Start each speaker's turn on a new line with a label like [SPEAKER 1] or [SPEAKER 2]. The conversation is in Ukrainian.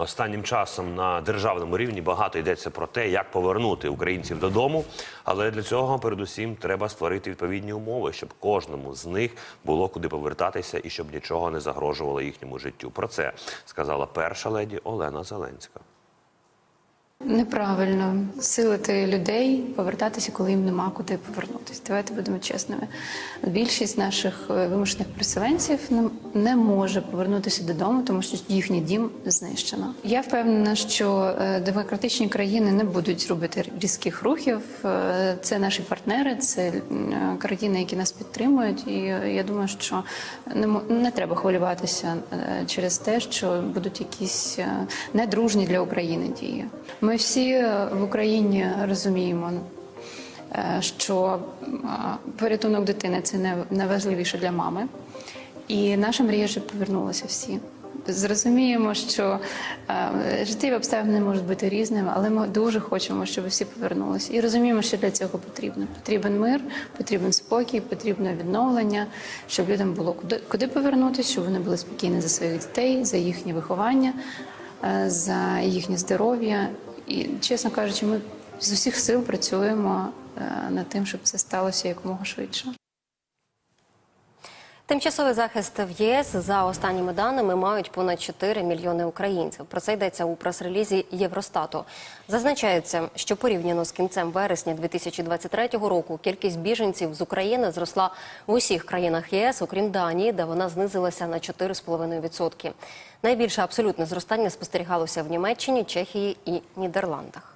[SPEAKER 1] Останнім часом на державному рівні багато йдеться про те, як повернути українців додому. Але для цього, передусім, треба створити відповідні умови, щоб кожному з них було куди повертатися і щоб нічого не загрожувало їхньому життю. Про це сказала перша леді Олена Зеленська.
[SPEAKER 2] Неправильно силити людей повертатися, коли їм нема куди повернутися. Давайте будемо чесними. Більшість наших е, вимушених переселенців не- може повернутися додому, тому що їхній дім знищено. Я впевнена, що е, демократичні країни не будуть робити різких рухів. Е, Це наші партнери, це країни, які нас підтримують. І я думаю, що не треба хвилюватися через те, що будуть якісь недружні для України дії. Ми всі е, в Україні розуміємо, е, що е, порятунок дитини це не- найважливіше для мами. І наша мрія, щоб повернулися всі. Зрозуміємо, що е, життєві обставини можуть бути різними, але ми дуже хочемо, щоб всі повернулися. І розуміємо, що для цього потрібно. Потрібен мир, потрібен спокій, потрібне відновлення, щоб людям було куди, куди повернутися, щоб вони були спокійні за своїх дітей, за їхнє виховання, за їхнє здоров'я. І, чесно кажучи, ми з усіх сил працюємо е, над тим, щоб це сталося якомога швидше.
[SPEAKER 3] Тимчасовий захист в ЄС за останніми даними мають понад 4 мільйони українців. Про це йдеться у прес-релізі Євростату. Зазначається, що порівняно з кінцем вересня 2023 року кількість біженців з України зросла в усіх країнах ЄС, окрім Данії, де вона знизилася на 4,5%. Найбільше абсолютне зростання спостерігалося в Німеччині, Чехії і Нідерландах.